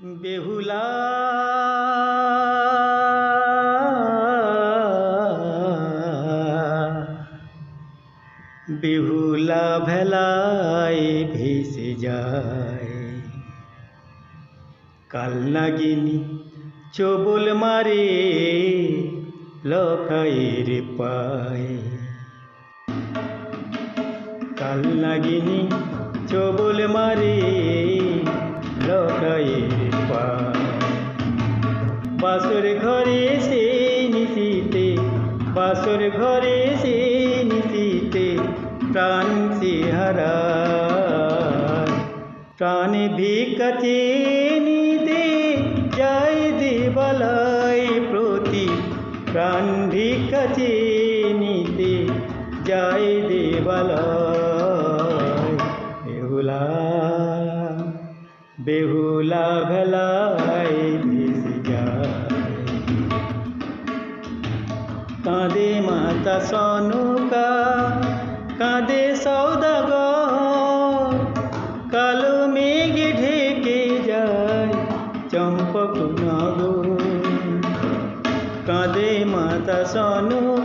বেহুলা। বেহুলা ভেলায় ভেসে যায়। কাল নাগিনী চবল মারে লখাইয়ের পায়। কাল নাগিনী চবল মারে লখাইয়ের পায় ঘরে সে নিশিতে, বাসর ঘরে সে নিশিতে প্রাণ সে হারায় প্রাণে ভিকাচে নিতে যাই দেবালয় প্রতি। প্রাণ ভিকাচে নিতে যাই দেবালয় बेहुला भलाई माता काँदे माता सोनुका काँदे सौदागर में गिढे के जाय चंपक नगो। काँदे माता सोनू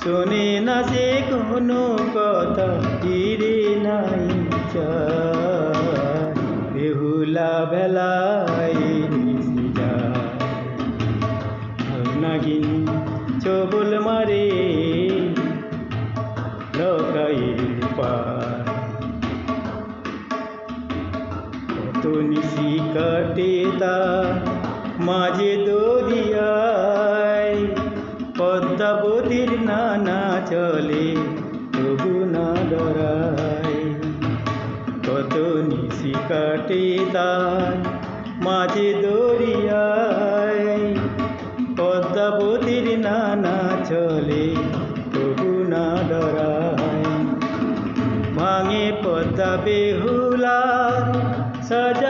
শোনে না সে কোনো কথা ফিরে নাই চায় বেহুলা বেলায় মিশে যায় নাগিন চবল মারে লকাইয়ের পায় কত নিশি কাটে তা মাঝে দরিয়ায় পদ্মাবতীর নানা চলে তবু না ডরায় কত নিশি কাটে তার মাঝে দরিয়ায়। পদ্মাবতীর নানা চলে তবু না ডরায় ভাঙে পদ্মা বেহুলার সাজানো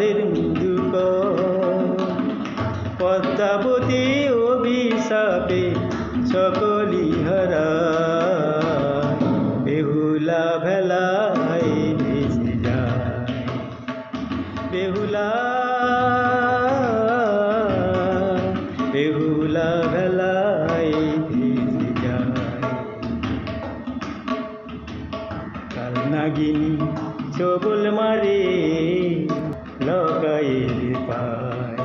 সাদের মৃদুক পদ্মাবতী অভিশাপে সকলি হারা। বেহুলা ভেলায় ভেসে যায়। বেহুলা বেহুলা ভেলায় ভেসে যায়। কাল নাগিনী চবল মারে। লগাইল পায়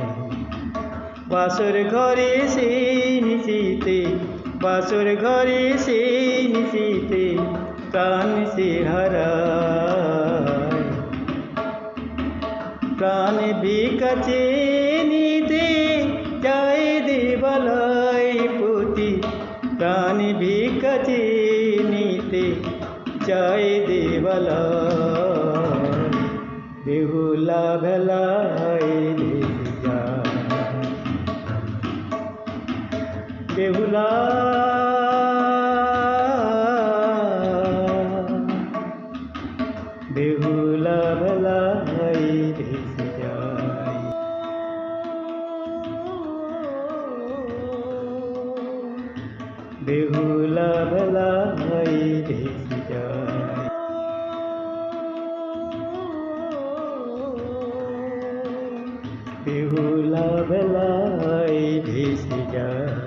বাসর ঘরে সে নিশিতে বাসর ঘরে সে নিশিতে প্রাণ সে হারায়। প্রাণ বিকাচে নিতে যায় দেবালয় পুতি প্রাণ বিকাচে নিতে যায় দেবালয় বেহুলা ভেলায় ভেসে যায় বেহুলা বেহুলা ভেলায় ভেসে যায় বেহুলা ভেলায় ভেসে বেহুলা বেলায় ভেসে যায়